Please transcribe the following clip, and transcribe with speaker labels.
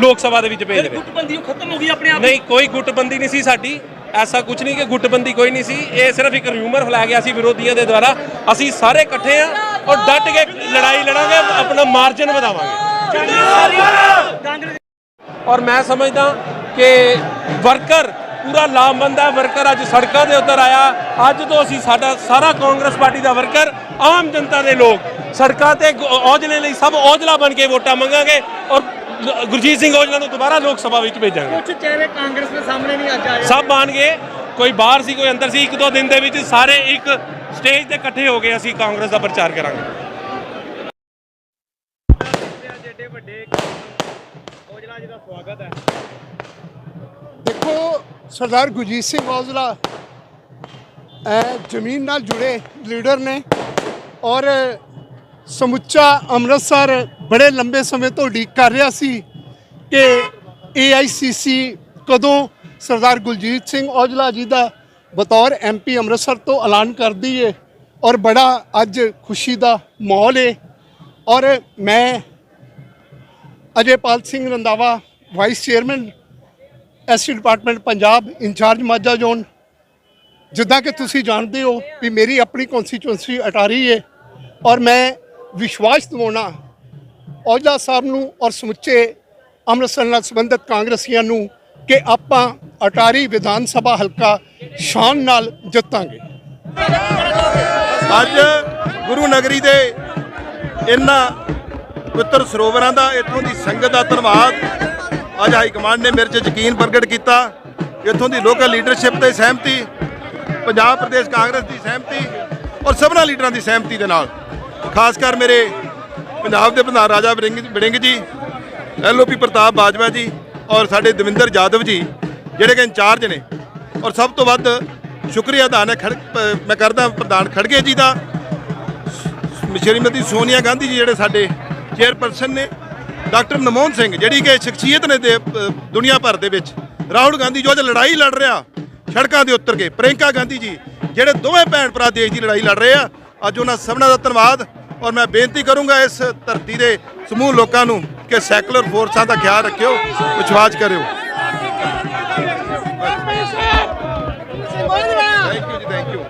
Speaker 1: ਲੋਕ ਸਭਾ ਦੇ ਵਿੱਚ ਭੇਜ ਰਹੇ
Speaker 2: ਗੁੱਟਬੰਦੀ ਖਤਮ ਹੋ ਗਈ ਆਪਣੇ ਆਪ
Speaker 1: ਨਹੀਂ ਕੋਈ ਗੁੱਟਬੰਦੀ ਨਹੀਂ ਸੀ ਸਾਡੀ। ਐਸਾ ਕੁਝ ਨਹੀਂ ਕਿ ਗੁੱਟਬੰਦੀ ਕੋਈ ਨਹੀਂ ਸੀ। ਇਹ ਸਿਰਫ ਇੱਕ ਰਿਊਮਰ ਫੈਲਾਇਆ ਗਿਆ ਸੀ ਵਿਰੋਧੀਆਂ ਦੇ ਦੁਆਰਾ। ਅਸੀਂ ਸਾਰੇ ਇਕੱਠੇ ਆ ਔਰ ਡਟ ਕੇ ਲੜਾਈ ਲੜਾਂਗੇ ਆਪਣਾ ਮਾਰਜਨ ਵਧਾਵਾਂਗੇ। ਔਰ ਮੈਂ ਸਮਝਦਾ ਕਿ ਵਰਕਰ ਪੂਰਾ ਲਾਮਬੰਦ ਹੈ। ਵਰਕਰ ਅੱਜ ਸੜਕਾਂ ਦੇ ਉੱਤਰ ਆਇਆ। ਅੱਜ ਤੋਂ ਅਸੀਂ ਸਾਡਾ ਸਾਰਾ ਕਾਂਗਰਸ ਪਾਰਟੀ ਦਾ ਵਰਕਰ ਆਮ ਜਨਤਾ ਦੇ ਲੋਕ ਸੜਕਾਂ ਤੇ ਔਜਲੇ ਲਈ ਸਭ ਔਜਲਾ ਬਣ ਕੇ ਵੋਟਾਂ ਮੰਗਾਂਗੇ ਔਰ ਗੁਰਜੀਤ ਸਿੰਘ ਔਜਲਾ ਨੂੰ ਦੁਬਾਰਾ ਲੋਕ ਸਭਾ ਵਿੱਚ ਭੇਜਾਂਗੇ।
Speaker 2: ਕੁਝ ਚਿਹਰੇ ਕਾਂਗਰਸ ਦੇ ਸਾਹਮਣੇ ਨਹੀਂ ਅੱਜ ਆਏ
Speaker 1: ਸਭ ਆਣਗੇ। ਕੋਈ ਬਾਹਰ ਸੀ ਕੋਈ ਅੰਦਰ ਸੀ ਇੱਕ ਦੋ ਦਿਨ ਦੇ ਵਿੱਚ ਸਾਰੇ ਇੱਕ ਸਟੇਜ ਤੇ ਇਕੱਠੇ ਹੋ ਕੇ ਅਸੀਂ ਕਾਂਗਰਸ ਦਾ ਪ੍ਰਚਾਰ ਕਰਾਂਗੇ।
Speaker 2: ਜਿਹੜੇ ਵੱਡੇ ਔਜਲਾ ਜੀ ਦਾ ਸਵਾਗਤ ਹੈ
Speaker 3: ਦੇਖੋ ਸਰਦਾਰ ਗੁਰਜੀਤ ਸਿੰਘ ਔਜਲਾ ਜ਼ਮੀਨ ਨਾਲ ਜੁੜੇ ਲੀਡਰ ਨੇ ਔਰ ਸਮੁੱਚਾ ਅੰਮ੍ਰਿਤਸਰ ਬੜੇ ਲੰਬੇ ਸਮੇਂ ਤੋਂ ਉਡੀਕ ਕਰ ਰਿਹਾ ਸੀ ਕਿ ਏਆਈਸੀਸੀ ਕਦੋਂ ਸਰਦਾਰ ਗੁਰਜੀਤ ਸਿੰਘ ਔਜਲਾ ਜੀ ਦਾ ਬਤੌਰ ਐਮਪੀ ਅੰਮ੍ਰਿਤਸਰ ਤੋਂ ਐਲਾਨ ਕਰਦੀ ਏ ਔਰ ਬੜਾ ਅੱਜ ਖੁਸ਼ੀ ਦਾ ਮਾਹੌਲ ਏ। ਔਰ ਮੈਂ Ajaypal Singh Randhawa vice chairman ST department Punjab, in charge Majha zone. ਜਿੱਦਾਂ ਕਿ ਤੁਸੀਂ ਜਾਣਦੇ ਹੋ ਵੀ ਮੇਰੀ ਆਪਣੀ ਕਨਸਟੀਚੁਐਂਸੀ ਅਟਾਰੀ ਹੈ ਔਰ ਮੈਂ ਵਿਸ਼ਵਾਸ ਦਿਵਾਉਣਾ ਔਜਲਾ ਸਾਹਿਬ ਨੂੰ ਔਰ ਸਮੁੱਚੇ ਅੰਮ੍ਰਿਤਸਰ ਨਾਲ ਸੰਬੰਧਿਤ ਕਾਂਗਰਸੀਆਂ ਨੂੰ ਕਿ ਆਪਾਂ ਅਟਾਰੀ ਵਿਧਾਨ ਸਭਾ ਹਲਕਾ ਸ਼ਾਨ ਨਾਲ ਜਿੱਤਾਂਗੇ।
Speaker 4: ਅੱਜ ਗੁਰੂ ਨਗਰੀ ਦੇ ਇਹਨਾਂ ਪਵਿੱਤਰ ਸਰੋਵਰਾਂ ਦਾ ਇੱਥੋਂ ਦੀ ਸੰਗਤ ਦਾ ਧੰਨਵਾਦ। ਅੱਜ ਹਾਈ ਕਮਾਂਡ ਨੇ ਮੇਰੇ 'ਚ ਯਕੀਨ ਪ੍ਰਗਟ ਕੀਤਾ। ਇੱਥੋਂ ਦੀ ਲੋਕਲ ਲੀਡਰਸ਼ਿਪ ਤੇ ਸਹਿਮਤੀ, ਪੰਜਾਬ ਪ੍ਰਦੇਸ਼ ਕਾਂਗਰਸ ਦੀ ਸਹਿਮਤੀ ਔਰ ਸਭਨਾ ਲੀਡਰਾਂ ਦੀ ਸਹਿਮਤੀ ਦੇ ਨਾਲ। ਖਾਸ ਕਰ ਮੇਰੇ ਪੰਜਾਬ ਦੇ ਪ੍ਰਧਾਨ ਰਾਜਾ ਵੜਿੰਗ ਵੜਿੰਗ ਜੀ ਐਲਓਪੀ ਪ੍ਰਤਾਪ ਬਾਜਵਾ ਜੀ ਔਰ ਸਾਡੇ ਦਵਿੰਦਰ ਜਾਦਵ ਜੀ, ਜਿਹੜੇ ਕਿ ਇੰਚਾਰਜ ਨੇ। ਔਰ ਸਭ ਤੋਂ ਵੱਧ ਸ਼ੁਕਰੀਆ ਅਦਾ ਹੈ ਖੜ ਮੈਂ ਕਰਦਾ ਪ੍ਰਧਾਨ ਖੜਗੇ ਜੀ ਦਾ। ਸ਼੍ਰੀਮਤੀ ਸੋਨੀਆ ਗਾਂਧੀ ਜੀ ਜਿਹੜੇ ਸਾਡੇ ਚੇਅਰਪਰਸਨ ਨੇ, ਡਾਕਟਰ ਨਮੋਹਨ ਸਿੰਘ, ਜਿਹੜੀ ਕਿ ਸ਼ਖਸੀਅਤ ਨੇ ਦੇ ਦੁਨੀਆ ਭਰ ਦੇ ਵਿੱਚ। ਰਾਹੁਲ ਗਾਂਧੀ ਜੋ ਅੱਜ ਲੜਾਈ ਲੜ ਰਿਹਾ, ਸੜਕਾਂ ਦੇ ਉੱਤਰ ਕੇ। ਪ੍ਰਿੰਕਾ ਗਾਂਧੀ ਜੀ, ਜਿਹੜੇ ਦੋਵੇਂ ਭੈਣ ਭਰਾ ਦੇਸ਼ ਦੀ ਲੜਾਈ ਲੜ ਰਹੇ ਆ, ਅੱਜ ਉਹਨਾਂ ਸਭਨਾਂ ਦਾ ਧੰਨਵਾਦ। ਔਰ ਮੈਂ ਬੇਨਤੀ ਕਰੂੰਗਾ ਇਸ ਧਰਤੀ ਦੇ ਸਮੂਹ ਲੋਕਾਂ ਨੂੰ ਕਿ ਸੈਕੂਲਰ ਫੋਰਸਾਂ ਦਾ ਖਿਆਲ ਰੱਖਿਓ ਵਿਸ਼ਵਾਸ ਕਰਿਓ। Thank you ji thank you